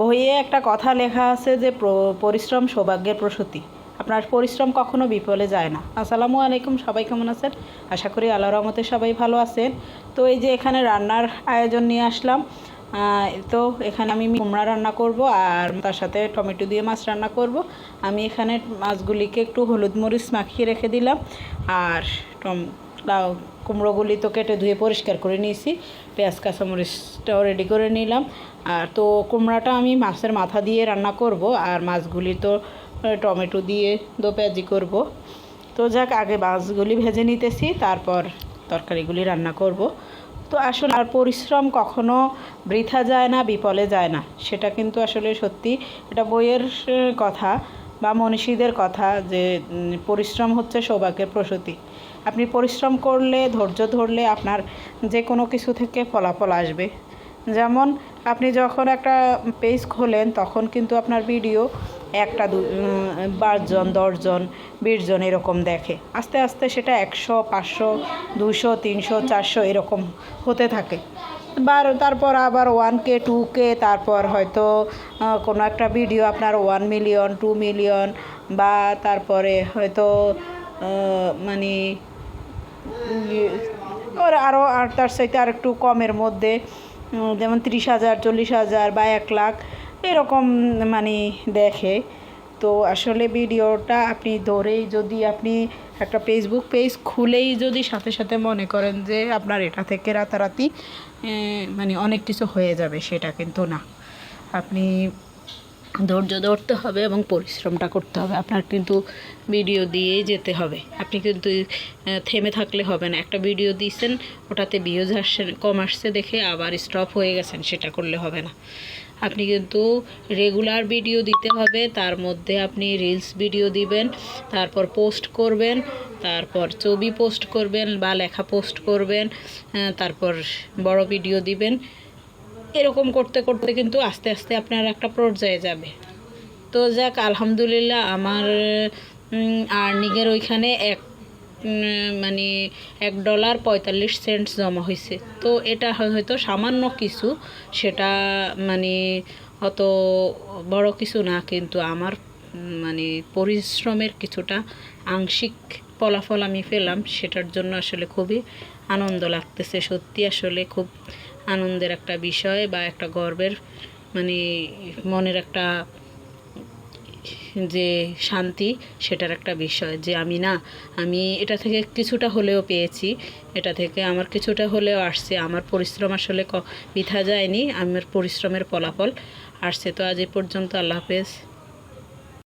বইয়ে একটা কথা লেখা আছে যে পরিশ্রম সৌভাগ্যের প্রসূতি। আপনার পরিশ্রম কখনো বিফলে যায় না। আসসালামু আলাইকুম, সবাই কেমন আছেন? আশা করি আল্লাহ রহমতে সবাই ভালো আছেন। তো এই যে এখানে রান্নার আয়োজন নিয়ে আসলাম তো এখানে আমি কুমড়া রান্না করব আর তার সাথে টমেটো দিয়ে মাছ রান্না করব। আমি এখানে মাছগুলিকে একটু হলুদ মরিচ মাখিয়ে রেখে দিলাম। আর কুমড়োগুলি তো কেটে ধুয়ে পরিষ্কার করে নিয়েছি, পেঁয়াজ কাঁচামরিচটাও রেডি করে নিলাম। আর তো কুমড়াটা আমি মাছের মাথা দিয়ে রান্না করব, আর মাছগুলি তো টমেটো দিয়ে দো পেঁয়াজি করব। তো যাক, আগে মাছগুলি ভেজে নিতেছি, তারপর তরকারিগুলি রান্না করব। তো আসলে আর পরিশ্রম কখনো বৃথা যায় না বিপলে যায় না, সেটা কিন্তু আসলে সত্যি। এটা বইয়ের কথা। বা মনীষীদের কথা যে পরিশ্রম হচ্ছে সৌভাগ্যের প্রসূতি। আপনি পরিশ্রম করলে, ধৈর্য ধরলে আপনার যে কোনো কিছু থেকে ফলাফল আসবে। যেমন, আপনি যখন একটা পেজ খোলেন, তখন কিন্তু আপনার ভিডিও একটা দু পাঁচজন দশজন বিশজন এরকম দেখে। আস্তে আস্তে সেটা একশো, পাঁচশো দুশো তিনশো, চারশো এরকম হতে থাকে। বার, তারপর আবার ওয়ান কে টু কে তারপর হয়তো কোনো একটা ভিডিও আপনার ওয়ান মিলিয়ন টু মিলিয়ন বা তারপরে হয়তো মানে ওর আরও আর তার সাথে আর একটু কমের মধ্যে যেমন ত্রিশ হাজার, চল্লিশ হাজার বা এক লাখ, এরকম মানে দেখে। তো আসলে ভিডিওটা আপনি ধরেই যদি আপনি একটা ফেসবুক পেজ খুলেই যদি সাথে সাথে মনে করেন যে আপনার এটা থেকে রাতারাতি মানে অনেক কিছু হয়ে যাবে, সেটা কিন্তু না। আপনি ধৈর্য ধরতে হবে এবং পরিশ্রমটা করতে হবে। আপনার কিন্তু ভিডিও দিয়েই যেতে হবে। আপনি কিন্তু থেমে থাকলে হবে না। একটা ভিডিও দিয়েছেন, ওটাতে ভিউজ আসছে, কম আসছে দেখে আবার স্টপ হয়ে গেছেন, সেটা করলে হবে না। আপনি কিন্তু রেগুলার ভিডিও দিতে হবে। তার মধ্যে আপনি রিলস ভিডিও দিবেন, তারপর পোস্ট করবেন, তারপর ছবি পোস্ট করবেন বা লেখা পোস্ট করবেন তারপর বড় ভিডিও দিবেন। এরকম করতে করতে কিন্তু আস্তে আস্তে আপনার একটা পর্যায়ে যাবে। তো যাক, আলহামদুলিল্লাহ, আমার আর্নিংয়ের ওইখানে এক মানে এক ডলার পঁয়তাল্লিশ সেন্টস জমা হয়েছে তো এটা হয়তো সামান্য কিছু, সেটা মানে অত বড় কিছু না, কিন্তু আমার মানে পরিশ্রমের কিছুটা আংশিক ফলাফল আমি পেলাম, সেটার জন্য আসলে খুবই আনন্দ লাগতেছে। সত্যি আসলে খুব আনন্দের একটা বিষয় বা একটা গর্বের মানে মনের একটা যে শান্তি, সেটার একটা বিষয় যে আমি না, আমি এটা থেকে কিছুটা হলেও পেয়েছি। এটা থেকে আমার কিছুটা হলেও আসছে। আমার পরিশ্রম আসলে বৃথা যায়নি। আমার পরিশ্রমের ফলাফল আসছে। তো আজ এ পর্যন্ত আল্লাহ হাফেজ।